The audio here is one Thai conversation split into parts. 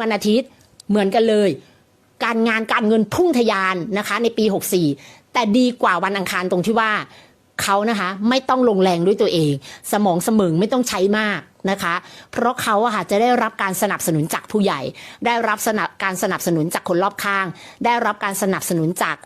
วันอาทิตย์เหมือนกันเลย การงานการเงินพุ่งทะยานนะคะ ในปี 64 แต่ดีกว่าวันอังคารตรงที่ว่าเขานะคะไม่ต้องลงแรงด้วยตัวเอง สมองสมองไม่ต้องใช้มากนะคะ เพราะเขาอะค่ะจะได้รับการสนับสนุนจากผู้ใหญ่ ได้รับสนับการสนับสนุนจากคนรอบข้าง ได้รับการสนับสนุนจาก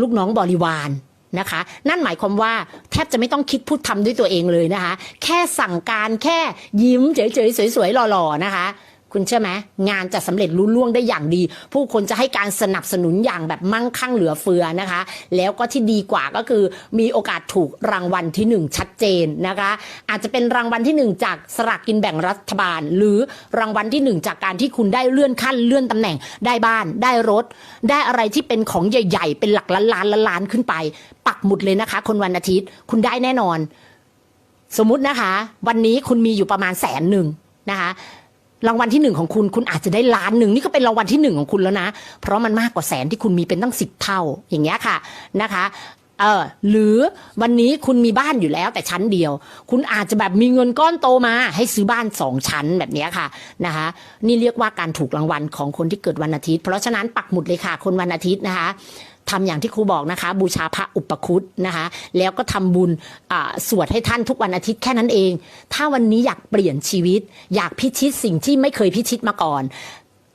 ลูกน้องบริวารนะคะ นั่นหมายความว่าแทบจะไม่ต้องคิดพูดทำด้วยตัวเองเลยนะคะ แค่สั่งการแค่ยิ้มเฉยๆสวยๆหล่อๆนะคะ คุณเชื่อไหมงานจะสำเร็จรุ่ล่วงได้อย่างดี ผู้คนจะให้การสนับสนุนอย่างแบบมั่งคั่งเหลือเฟือนะคะ แล้วก็ที่ดีกว่าก็คือมีโอกาสถูกรางวัลที่หนึ่งชัดเจนนะคะ อาจจะเป็นรางวัลที่หนึ่งจากสลากกินแบ่งรัฐบาล หรือรางวัลที่หนึ่งจากการที่คุณได้เลื่อนขั้นเลื่อนตำแหน่งได้บ้าน ได้รถ ได้อะไรที่เป็นของใหญ่ ๆ เป็นหลักล้านล้านล้านล้านขึ้นไป ปักหมุดเลยนะคะ คนวันอาทิตย์คุณได้แน่นอน สมมุตินะคะ วันนี้คุณมีอยู่ประมาณแสนหนึ่งนะคะ รางวัลที่หนึ่งของคุณคุณอาจจะได้ล้านหนึ่งนี่ก็เป็นรางวัลที่หนึ่งของคุณแล้วนะ เพราะมันมากกว่าแสนที่คุณมีเป็นตั้งสิบเท่าอย่างเงี้ยค่ะนะคะเออหรือวันนี้คุณมีบ้านอยู่แล้วแต่ชั้นเดียว คุณอาจจะแบบมีเงินก้อนโตมา ให้ซื้อบ้านสองชั้นแบบเนี้ยค่ะนะคะนี่เรียกว่าการถูกรางวัลของคนที่เกิดวันอาทิตย์ เพราะฉะนั้นปักหมุดเลยค่ะคนวันอาทิตย์นะคะ ทำอย่างที่ครูบอกนะคะ บูชาพระอุปคุตนะคะ แล้วก็ทำบุญสวดให้ท่านทุกวันอาทิตย์แค่นั้นเอง ถ้าวันนี้อยากเปลี่ยนชีวิต อยากพิชิตสิ่งที่ไม่เคยพิชิตมาก่อน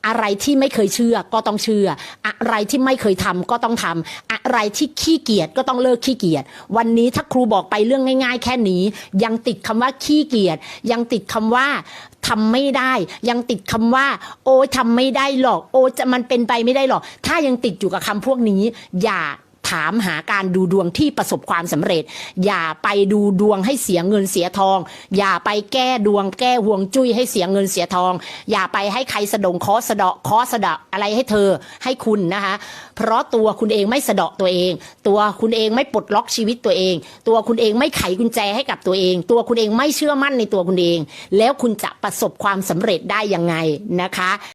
อะไรที่ไม่เคยเชื่อก็ต้องเชื่อ อะไรที่ไม่เคยทำก็ต้องทำอะไรที่ขี้เกียจก็ต้องเลิกขี้เกียจวันนี้ถ้าครูบอกไปเรื่องง่าย ๆ แค่นี้ ยังติดคำว่าขี้เกียจยังติดคำว่าทำไม่ได้ ยังติดคำว่า โอ้ยทำไม่ได้หรอก โอ้จะมันเป็นไปไม่ได้หรอก ถ้ายังติดอยู่กับคำพวกนี้ อย่า ถามหาการดูดวงที่ประสบความสำเร็จ อย่าไปดูดวงให้เสียเงินเสียทอง อย่าไปแก้ดวงแก้ห่วงจุ้ยให้เสียเงินเสียทอง อย่าไปให้ใครสะดงคอสะดาะคอสะดาะอะไรให้เธอให้คุณนะคะ เพราะตัวคุณเองไม่สะดาะตัวเอง ตัวคุณเองไม่ปลดล็อกชีวิตตัวเอง ตัวคุณเองไม่ไขกุญแจให้กับตัวเอง ตัวคุณเองไม่เชื่อมั่นในตัวคุณเอง แล้วคุณจะประสบความสำเร็จได้ยังไงนะคะ